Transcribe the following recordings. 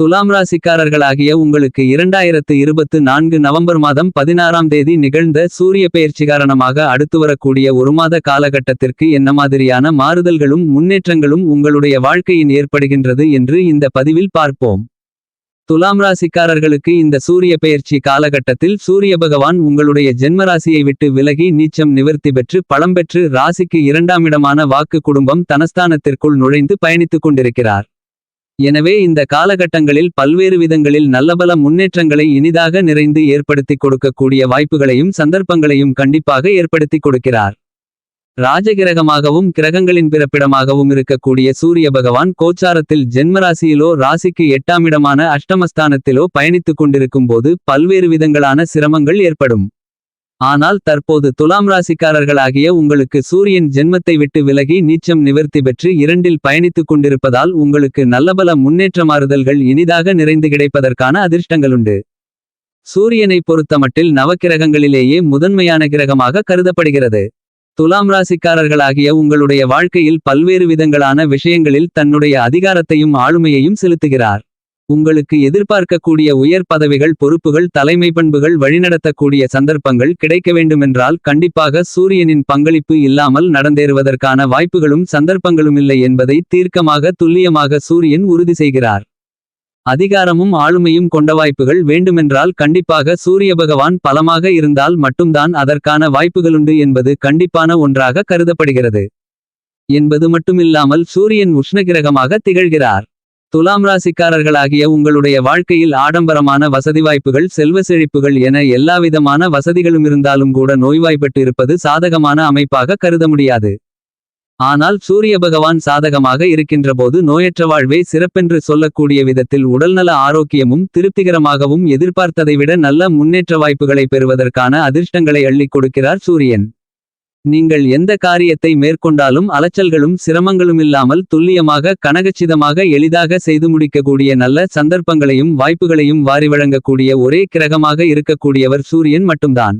துலாம் ராசிக்காரர்களாகிய உங்களுக்கு இரண்டாயிரத்து இருபத்து நான்கு நவம்பர் மாதம் பதினாறாம் தேதி நிகழ்ந்த சூரிய பெயர்ச்சி காரணமாக அடுத்து வரக்கூடிய ஒரு மாத காலகட்டத்திற்கு என்ன மாதிரியான மாறுதல்களும் முன்னேற்றங்களும் உங்களுடைய வாழ்க்கையின் ஏற்படுகின்றது என்று இந்த பதிவில் பார்ப்போம். துலாம் ராசிக்காரர்களுக்கு இந்த சூரிய பெயர்ச்சி காலகட்டத்தில் சூரிய பகவான் உங்களுடைய ஜென்மராசியை விட்டு விலகி நீச்சம் நிவர்த்தி பெற்று பழம்பெற்று ராசிக்கு இரண்டாம் இடமான வாக்கு குடும்பம் தனஸ்தானத்திற்குள் நுழைந்து பயணித்துக் கொண்டிருக்கிறார். எனவே இந்த காலகட்டங்களில் பல்வேறு விதங்களில் நல்லபல முன்னேற்றங்களை இனிதாக நிறைந்து ஏற்படுத்திக் கொடுக்கக்கூடிய வாய்ப்புகளையும் சந்தர்ப்பங்களையும் கண்டிப்பாக ஏற்படுத்திக் கொடுக்கிறார். ராஜகிரகமாகவும் கிரகங்களின் பிறப்பிடமாகவும் இருக்கக்கூடிய சூரிய பகவான் கோச்சாரத்தில் ஜென்மராசியிலோ ராசிக்கு எட்டாம் இடமான அஷ்டமஸ்தானத்திலோ பயணித்துக் கொண்டிருக்கும் போது பல்வேறு விதங்களான சிரமங்கள் ஏற்படும். ஆனால் தற்போது துலாம் ராசிக்காரர்களாகிய உங்களுக்கு சூரியன் ஜென்மத்தை விட்டு விலகி நீச்சம் நிவர்த்தி பெற்று இரண்டில் பயணித்துக் கொண்டிருப்பதால் உங்களுக்கு நல்லபல முன்னேற்ற மாறுதல்கள் இனிதாக நிறைந்து கிடைப்பதற்கான அதிர்ஷ்டங்களுண்டு. சூரியனை பொறுத்தமட்டில் நவக்கிரகங்களிலேயே முதன்மையான கிரகமாக கருதப்படுகிறது. துலாம் ராசிக்காரர்களாகிய உங்களுடைய வாழ்க்கையில் பல்வேறு விதங்களான விஷயங்களில் தன்னுடைய அதிகாரத்தையும் ஆளுமையையும் செலுத்துகிறார். உங்களுக்கு எதிர்பார்க்கக்கூடிய உயர் பதவிகள் பொறுப்புகள் தலைமை பண்புகள் வழிநடத்தக்கூடிய சந்தர்ப்பங்கள் கிடைக்க வேண்டுமென்றால் கண்டிப்பாக சூரியனின் பங்களிப்பு இல்லாமல் நடந்தேறுவதற்கான வாய்ப்புகளும் சந்தர்ப்பங்களும் இல்லை என்பதை தீர்க்கமாக துல்லியமாக சூரியன் உறுதி செய்கிறார். அதிகாரமும் ஆளுமையும் கொண்ட வாய்ப்புகள் வேண்டுமென்றால் கண்டிப்பாக சூரிய பகவான் பலமாக இருந்தால் மட்டும்தான் அதற்கான வாய்ப்புகளுண்டு என்பது கண்டிப்பான ஒன்றாக கருதப்படுகிறது. என்பது மட்டுமில்லாமல் சூரியன் உஷ்ணகிரகமாக திகழ்கிறார். துலாம் ராசிக்காரர்களாகிய உங்களுடைய வாழ்க்கையில் ஆடம்பரமான வசதி வாய்ப்புகள் செல்வ செழிப்புகள் என எல்லாவிதமான வசதிகளும் இருந்தாலும் கூட நோய்வாய்ப்பட்டு இருப்பது சாதகமான அமைப்பாக கருத முடியாது. ஆனால் சூரிய பகவான் சாதகமாக இருக்கின்றபோது நோயற்ற வாழ்வே சிறப்பென்று சொல்லக்கூடிய விதத்தில் உடல்நல ஆரோக்கியமும் திருப்திகரமாகவும் எதிர்பார்த்ததை விட நல்ல முன்னேற்ற வாய்ப்புகளை பெறுவதற்கான அதிர்ஷ்டங்களை அள்ளிக் கொடுக்கிறார் சூரியன். நீங்கள் எந்த காரியத்தை மேற்கொண்டாலும் அலைச்சல்களும் சிரமங்களுமில்லாமல் துல்லியமாக கனகச்சிதமாக எளிதாக செய்து முடிக்கக்கூடிய நல்ல சந்தர்ப்பங்களையும் வாய்ப்புகளையும் வாரி வழங்கக்கூடிய ஒரே கிரகமாக இருக்கக்கூடியவர் சூரியன் மட்டும்தான்.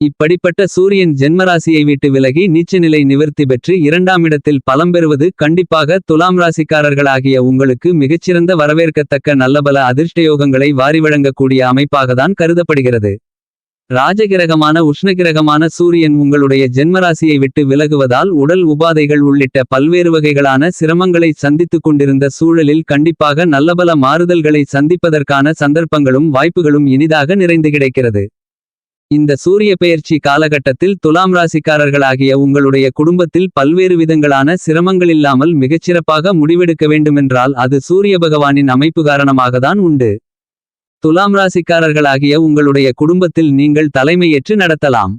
இப்படிப்பட்ட சூரியன் ஜென்மராசியை விட்டு விலகி நீச்சநிலை நிவர்த்தி பெற்று இரண்டாம் இடத்தில் பலம் பெறுவது கண்டிப்பாக துலாம் ராசிக்காரர்களாகிய உங்களுக்கு மிகச்சிறந்த வரவேற்கத்தக்க நல்லபல அதிர்ஷ்டயோகங்களை வாரி வழங்கக்கூடிய அமைப்பாகத்தான் கருதப்படுகிறது. ராஜகிரகமான உஷ்ணகிரகமான சூரியன் உங்களுடைய ஜென்மராசியை விட்டு விலகுவதால் உடல் உபாதைகள் உள்ளிட்ட பல்வேறு வகைகளான சிரமங்களை சந்தித்துக் கொண்டிருந்த சூழலில் கண்டிப்பாக நல்லபல மாறுதல்களை சந்திப்பதற்கான சந்தர்ப்பங்களும் வாய்ப்புகளும் இனிதாக நிறைந்து கிடைக்கிறது. இந்த சூரிய பெயர்ச்சி காலகட்டத்தில் துலாம் ராசிக்காரர்களாகிய உங்களுடைய குடும்பத்தில் பல்வேறு விதங்களான சிரமங்களில்லாமல் மிகச்சிறப்பாக முடிவெடுக்க வேண்டுமென்றால் அது சூரிய பகவானின் அமைப்பு காரணமாகத்தான் உண்டு. துலாம் ராசிக்காரர்களாகிய உங்களுடைய குடும்பத்தில் நீங்கள் தலைமையேற்று நடத்தலாம்.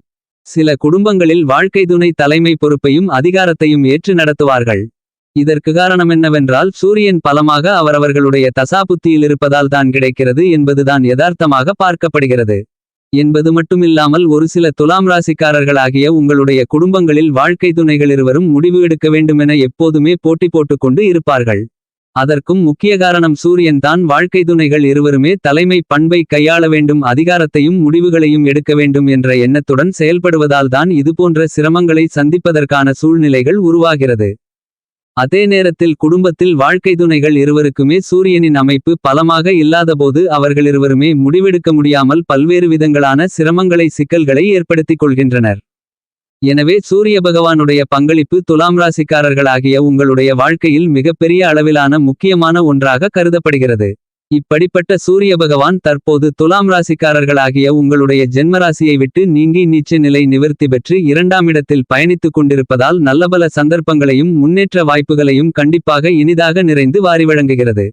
சில குடும்பங்களில் வாழ்க்கை துணை தலைமை பொறுப்பையும் அதிகாரத்தையும் ஏற்று நடத்துவார்கள். இதற்கு காரணம் என்னவென்றால் சூரியன் பலமாக அவரவர்களுடைய தசாபுத்தியில் இருப்பதால் தான் கிடைக்கிறது என்பதுதான் யதார்த்தமாக பார்க்கப்படுகிறது. என்பது மட்டுமில்லாமல் ஒரு சில துலாம் ராசிக்காரர்களாகிய உங்களுடைய குடும்பங்களில் வாழ்க்கை துணைகள் இருவரும் முடிவு எடுக்க வேண்டுமென எப்போதுமே போட்டி போட்டுக்கொண்டு இருப்பார்கள். அதற்கும் முக்கிய காரணம் சூரியன் தான் வாழ்க்கை துணைகள் இருவருமே தலைமை பண்பை கையாள வேண்டும் அதிகாரத்தையும் முடிவுகளையும் எடுக்க வேண்டும் என்ற எண்ணத்துடன் செயல்படுவதால் தான் இதுபோன்ற சிரமங்களை சந்திப்பதற்கான சூழ்நிலைகள் உருவாகிறது. அதே நேரத்தில் குடும்பத்தில் வாழ்க்கை துணைகள் இருவருக்குமே சூரியனின் அமைப்பு பலமாக இல்லாதபோது அவர்களிருவருமே முடிவெடுக்க முடியாமல் பல்வேறு விதங்களான சிரமங்களை சிக்கல்களை ஏற்படுத்திக் கொள்கின்றனர். எனவே சூரிய பகவானுடைய பங்களிப்பு துலாம் ராசிக்காரர்களாகிய உங்களுடைய வாழ்க்கையில் மிகப்பெரிய அளவிலான முக்கியமான ஒன்றாக கருதப்படுகிறது. இப்படிப்பட்ட சூரிய பகவான் தற்போது துலாம் ராசிக்காரர்களாகிய உங்களுடைய ஜென்மராசியை விட்டு நீங்கி நீச்ச நிலை நிவர்த்தி பெற்று இரண்டாம் இடத்தில் பயணித்துக் கொண்டிருப்பதால் நல்லபல சந்தர்ப்பங்களையும் முன்னேற்ற வாய்ப்புகளையும் கண்டிப்பாக இனிதாக நிறைந்து வாரி வழங்குகிறது.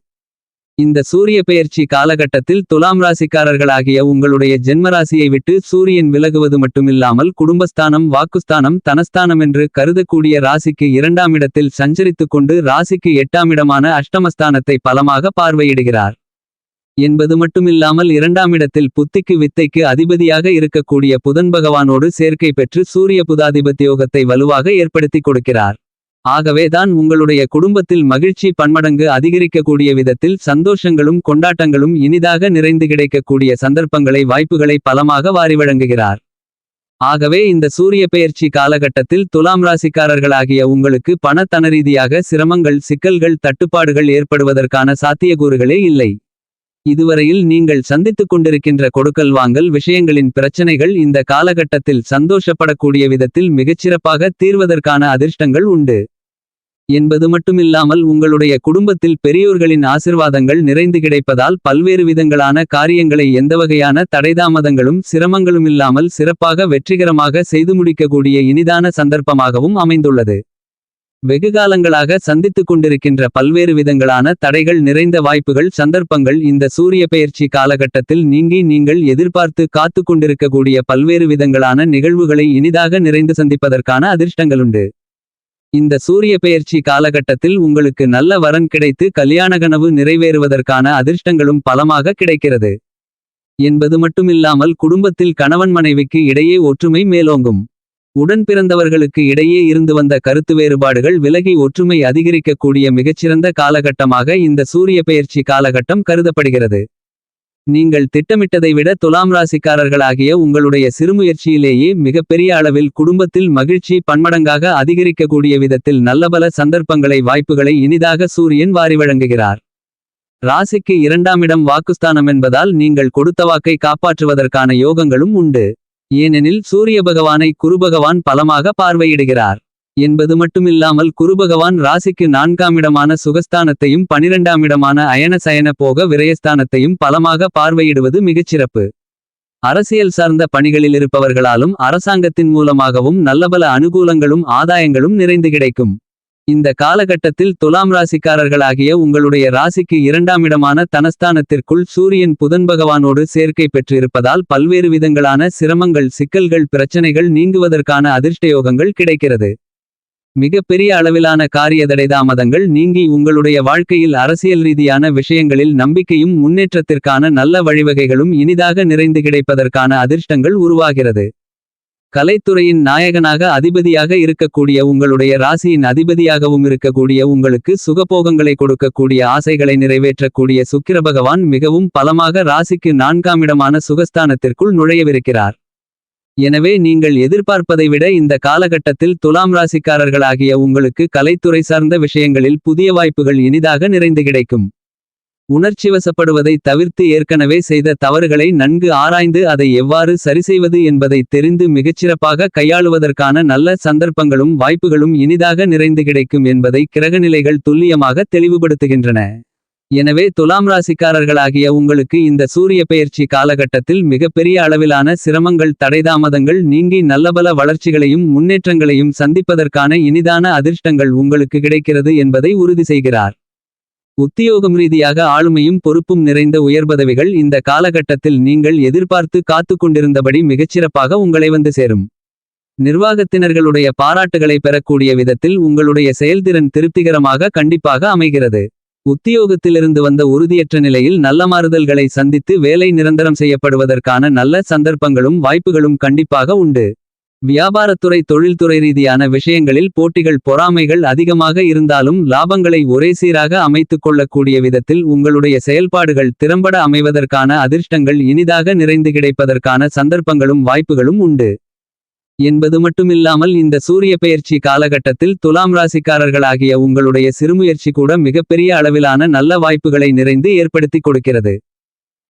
இந்த சூரிய பெயர்ச்சி காலகட்டத்தில் துலாம் ராசிக்காரர்களாகிய உங்களுடைய ஜென்மராசியை விட்டு சூரியன் விலகுவது மட்டுமில்லாமல் குடும்பஸ்தானம் வாக்குஸ்தானம் தனஸ்தானம் என்று கருதக்கூடிய ராசிக்கு இரண்டாம் இடத்தில் சஞ்சரித்துக் கொண்டு ராசிக்கு எட்டாம் இடமான அஷ்டமஸ்தானத்தை பலமாக பார்வையிடுகிறார். என்பது மட்டுமில்லாமல் இரண்டாம் இடத்தில் புத்திக்கு வித்தைக்கு அதிபதியாக இருக்கக்கூடிய புதன் பகவானோடு சேர்க்கை பெற்று சூரிய புதாதிபத்தியோகத்தை வலுவாக ஏற்படுத்திக் கொடுக்கிறார். ஆகவே தான் உங்களுடைய குடும்பத்தில் மகிழ்ச்சி பன்மடங்கு அதிகரிக்கக்கூடிய விதத்தில் சந்தோஷங்களும் கொண்டாட்டங்களும் இனிதாக நிறைந்து கிடைக்கக்கூடிய சந்தர்ப்பங்களை வாய்ப்புகளை பலமாக வாரி வழங்குகிறார். ஆகவே இந்த சூரிய பெயர்ச்சி காலகட்டத்தில் துலாம் ராசிக்காரர்களாகிய உங்களுக்கு பணத்தனரீதியாக சிரமங்கள் சிக்கல்கள் தட்டுப்பாடுகள் ஏற்படுவதற்கான சாத்தியக்கூறுகளே இல்லை. இதுவரையில் நீங்கள் சந்தித்துக் கொண்டிருக்கின்ற கொடுக்கல் வாங்கல் விஷயங்களின் பிரச்சனைகள் இந்த காலகட்டத்தில் சந்தோஷப்படக்கூடிய விதத்தில் மிகச்சிறப்பாக தீர்வதற்கான அதிர்ஷ்டங்கள் உண்டு. என்பது மட்டுமில்லாமல் உங்களுடைய குடும்பத்தில் பெரியோர்களின் ஆசிர்வாதங்கள் நிறைந்து கிடைப்பதால் பல்வேறு விதங்களான காரியங்களை எந்தவகையான தடைதாமதங்களும் சிரமங்களுமில்லாமல் சிறப்பாக வெற்றிகரமாக செய்து முடிக்கக்கூடிய இனிதான சந்தர்ப்பமாகவும் அமைந்துள்ளது. வெகுகாலங்களாக சந்தித்துக் கொண்டிருக்கின்ற பல்வேறு விதங்களான தடைகள் நிறைந்த வாய்ப்புகள் சந்தர்ப்பங்கள் இந்த சூரிய பெயர்ச்சி காலகட்டத்தில் நீங்கி நீங்கள் எதிர்பார்த்து காத்துக் கொண்டிருக்கக்கூடிய பல்வேறு விதங்களான நிகழ்வுகளை இனிதாக நிறைந்து சந்திப்பதற்கான அதிர்ஷ்டங்களுண்டு. இந்த சூரிய பெயர்ச்சி காலகட்டத்தில் உங்களுக்கு நல்ல வரன் கிடைத்து கல்யாண கனவு நிறைவேறுவதற்கான அதிர்ஷ்டங்களும் பலமாக கிடைக்கிறது. என்பது மட்டுமில்லாமல் குடும்பத்தில் கணவன் மனைவிக்கு இடையே ஒற்றுமை மேலோங்கும். உடன் பிறந்தவர்களுக்கு இடையே இருந்து வந்த கருத்து வேறுபாடுகள் விலகி ஒற்றுமை அதிகரிக்கக்கூடிய மிகச்சிறந்த காலகட்டமாக இந்த சூரிய பெயர்ச்சி காலகட்டம் கருதப்படுகிறது. நீங்கள் திட்டமிட்டதை விட துலாம் ராசிக்காரர்களாகிய உங்களுடைய சிறுமுயற்சியிலேயே மிகப்பெரிய அளவில் குடும்பத்தில் மகிழ்ச்சி பன்மடங்காக அதிகரிக்கக்கூடிய விதத்தில் நல்லபல சந்தர்ப்பங்களை வாய்ப்புகளை இனிதாக சூரியன் வாரி வழங்குகிறார். ராசிக்கு இரண்டாம் இடம் வாக்குஸ்தானம் என்பதால் நீங்கள் கொடுத்த வாக்கை காப்பாற்றுவதற்கான யோகங்களும் உண்டு. ஏனெனில் சூரிய பகவானை குருபகவான் பலமாக பார்வையிடுகிறார். என்பது மட்டுமில்லாமல் குருபகவான் ராசிக்கு நான்காம் இடமான சுகஸ்தானத்தையும் பனிரெண்டாம் இடமான அயன சயன போக விரயஸ்தானத்தையும் பலமாக பார்வையிடுவது மிகச்சிறப்பு. அரசியல் சார்ந்த பணிகளில் இருப்பவர்களாலும் அரசாங்கத்தின் மூலமாகவும் நல்லபல அனுகூலங்களும் ஆதாயங்களும் நிறைந்து கிடைக்கும். இந்த காலகட்டத்தில் துலாம் ராசிக்காரர்களாகிய உங்களுடைய ராசிக்கு இரண்டாம் இடமான தனஸ்தானத்திற்குள் சூரியன் புதன் பகவானோடு சேர்க்கை பெற்றிருப்பதால் பல்வேறு விதங்களான சிரமங்கள் சிக்கல்கள் பிரச்சனைகள் நீங்குவதற்கான அதிர்ஷ்டயோகங்கள் கிடைக்கிறது. மிகப்பெரிய அளவிலான காரியதடை தாமதங்கள் நீங்கி உங்களுடைய வாழ்க்கையில் அரசியல் ரீதியான விஷயங்களில் நம்பிக்கையும் முன்னேற்றத்திற்கான நல்ல வழிவகைகளும் இனிதாக நிறைந்து கிடைப்பதற்கான அதிர்ஷ்டங்கள் உருவாகிறது. கலைத்துறையின் நாயகனாக அதிபதியாக இருக்கக்கூடிய உங்களுடைய ராசியின் அதிபதியாகவும் இருக்கக்கூடிய உங்களுக்கு சுகபோகங்களை கொடுக்கக்கூடிய ஆசைகளை நிறைவேற்றக்கூடிய சுக்கிர பகவான் மிகவும் பலமாக ராசிக்கு நான்காம் இடமான சுகஸ்தானத்திற்குள் நுழையவிருக்கிறார். எனவே நீங்கள் எதிர்பார்ப்பதை விட இந்த காலகட்டத்தில் துலாம் ராசிக்காரர்களாகிய உங்களுக்கு கலைத்துறை சார்ந்த விஷயங்களில் புதிய வாய்ப்புகள் இனிதாக நிறைந்து கிடைக்கும். உணர்ச்சிவசப்படுவதை தவிர்த்து ஏற்கனவே செய்த தவறுகளை நன்கு ஆராய்ந்து அதை எவ்வாறு சரிசெய்வது என்பதை தெரிந்து மிகச்சிறப்பாக கையாளுவதற்கான நல்ல சந்தர்ப்பங்களும் வாய்ப்புகளும் இனிதாக நிறைந்து கிடைக்கும் என்பதை கிரகநிலைகள் துல்லியமாக தெளிவுபடுத்துகின்றன. எனவே துலாம் ராசிக்காரர்களாகிய உங்களுக்கு இந்த சூரிய பெயர்ச்சி காலகட்டத்தில் மிகப்பெரிய அளவிலான சிரமங்கள் தடைதாமதங்கள் நீங்கி நல்லபல வளர்ச்சிகளையும் முன்னேற்றங்களையும் சந்திப்பதற்கான இனிதான அதிர்ஷ்டங்கள் உங்களுக்கு கிடைக்கிறது என்பதை உறுதி செய்கிறார். உத்தியோகம் ரீதியாக ஆளுமையும் பொறுப்பும் நிறைந்த உயர்பதவிகள் இந்த காலகட்டத்தில் நீங்கள் எதிர்பார்த்து காத்து கொண்டிருந்தபடி மிகச்சிறப்பாக உங்களை வந்து சேரும். நிர்வாகத்தினர்களுடைய பாராட்டுகளை பெறக்கூடிய விதத்தில் உங்களுடைய செயல்திறன் திருப்திகரமாக கண்டிப்பாக அமைகிறது. உத்தியோகத்திலிருந்து வந்த உறுதியற்ற நிலையில் நல்ல மாறுதல்களை சந்தித்து வேலை நிரந்தரம் செய்யப்படுவதற்கான நல்ல சந்தர்ப்பங்களும் வாய்ப்புகளும் கண்டிப்பாக உண்டு. வியாபாரத்துறை தொழில்துறை ரீதியான விஷயங்களில் போட்டிகள் பொறாமைகள் அதிகமாக இருந்தாலும் லாபங்களை ஒரே சீராக அமைத்துக் கொள்ளக்கூடிய விதத்தில் உங்களுடைய செயல்பாடுகள் திறம்பட அமைவதற்கான அதிர்ஷ்டங்கள் இனிதாக நிறைந்து கிடைப்பதற்கான சந்தர்ப்பங்களும் வாய்ப்புகளும் உண்டு. என்பது மட்டுமில்லாமல் இந்த சூரிய பெயர்ச்சி காலகட்டத்தில் துலாம் ராசிக்காரர்களாகிய உங்களுடைய சிறுமுயற்சி கூட மிகப்பெரிய அளவிலான நல்ல வாய்ப்புகளை நிறைந்து ஏற்படுத்திக் கொடுக்கிறது.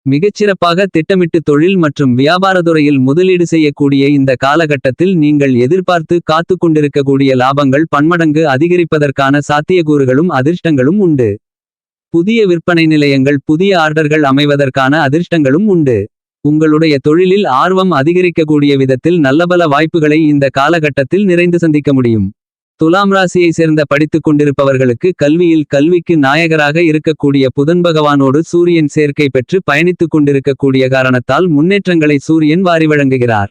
மிகச்சிறப்பாக திட்டமிட்டு தொழில் மற்றும் வியாபாரத்துறையில் முதலீடு செய்யக்கூடிய இந்த காலகட்டத்தில் நீங்கள் எதிர்பார்த்து காத்து கொண்டிருக்கக்கூடிய லாபங்கள் பன்மடங்கு அதிகரிப்பதற்கான சாத்தியக்கூறுகளும் அதிர்ஷ்டங்களும் உண்டு. புதிய விற்பனை நிலையங்கள் புதிய ஆர்டர்கள் அமைவதற்கான அதிர்ஷ்டங்களும் உண்டு. உங்களுடைய தொழிலில் ஆர்வம் அதிகரிக்கக்கூடிய விதத்தில் நல்லபல வாய்ப்புகளை இந்த காலகட்டத்தில் நிறைந்து சந்திக்க முடியும். துலாம் ராசியை சேர்ந்த படித்துக் கொண்டிருப்பவர்களுக்கு கல்வியில் கல்விக்கு நாயகராக இருக்கக்கூடிய புதன் பகவானோடு சூரியன் சேர்க்கை பெற்று பயணித்துக் கொண்டிருக்கக்கூடிய காரணத்தால் முன்னேற்றங்களை சூரியன் வாரி வழங்குகிறார்.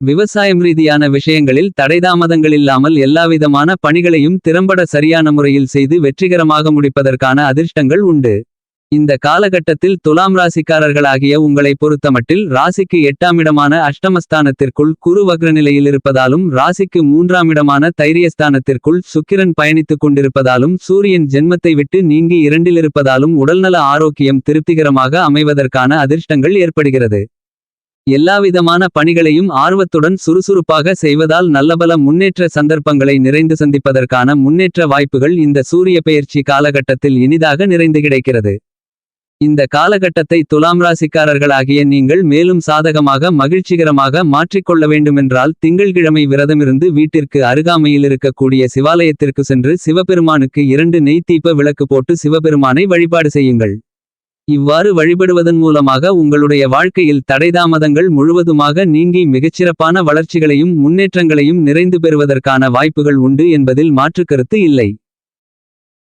விவசாயம் ரீதியான விஷயங்களில் தடைதாமதங்களில்லாமல் எல்லாவிதமான பணிகளையும் திறம்பட சரியான முறையில் செய்து வெற்றிகரமாக முடிப்பதற்கான அதிர்ஷ்டங்கள் உண்டு. இந்த காலகட்டத்தில் துலாம் ராசிக்காரர்களாகிய உங்களை பொறுத்தமட்டில் ராசிக்கு எட்டாம் இடமான அஷ்டமஸ்தானத்திற்குள் குரு வக்ரநிலையில் இருப்பதாலும் ராசிக்கு மூன்றாம் இடமான தைரியஸ்தானத்திற்குள் சுக்கிரன் பயணித்துக் கொண்டிருப்பதாலும் சூரியன் ஜென்மத்தை விட்டு நீங்கி இரண்டிலிருப்பதாலும் உடல்நல ஆரோக்கியம் திருப்திகரமாக அமைவதற்கான அதிர்ஷ்டங்கள் ஏற்படுகிறது எல்லாவிதமான பணிகளையும் ஆர்வத்துடன் சுறுசுறுப்பாக செய்வதால் நல்லபல முன்னேற்ற சந்தர்ப்பங்களை நிறைந்து சந்திப்பதற்கான முன்னேற்ற வாய்ப்புகள் இந்த சூரிய பெயர்ச்சி காலகட்டத்தில் இனிதாக நிறைந்து கிடைக்கிறது. இந்த காலகட்டத்தை துலாம் ராசிக்காரர்களாகிய நீங்கள் மேலும் சாதகமாக மகிழ்ச்சிகரமாக மாற்றிக்கொள்ள வேண்டுமென்றால் திங்கள்கிழமை விரதமிருந்து வீட்டிற்கு அருகாமையில் இருக்கக்கூடிய சிவாலயத்திற்கு சென்று சிவபெருமானுக்கு இரண்டு நெய் விளக்கு போட்டு சிவபெருமானை வழிபாடு செய்யுங்கள். இவ்வாறு வழிபடுவதன் மூலமாக உங்களுடைய வாழ்க்கையில் தடைதாமதங்கள் முழுவதுமாக நீங்கி மிகச்சிறப்பான வளர்ச்சிகளையும் முன்னேற்றங்களையும் நிறைந்து பெறுவதற்கான வாய்ப்புகள் உண்டு என்பதில் மாற்றுக்கருத்து இல்லை.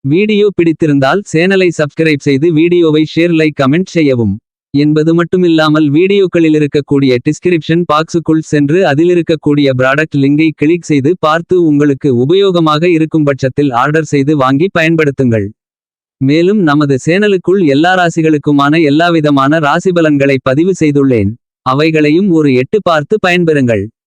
வீடியோ பிடித்திருந்தால் சேனலை சப்ஸ்கிரைப் செய்து வீடியோவை ஷேர் லைக் கமெண்ட் செய்யவும். என்பது மட்டுமில்லாமல் வீடியோக்களில் இருக்கக்கூடிய டிஸ்கிரிப்ஷன் பாக்ஸுக்குள் சென்று அதிலிருக்கக்கூடிய ப்ராடக்ட் லிங்கை கிளிக் செய்து பார்த்து உங்களுக்கு உபயோகமாக இருக்கும் பட்சத்தில் ஆர்டர் செய்து வாங்கி பயன்படுத்துங்கள். மேலும் நமது சேனலுக்குள் எல்லா ராசிகளுக்குமான எல்லாவிதமான ராசிபலன்களை பதிவு செய்துள்ளேன். அவைகளையும் ஒரு எட்டு பார்த்து பயன்பெறுங்கள்.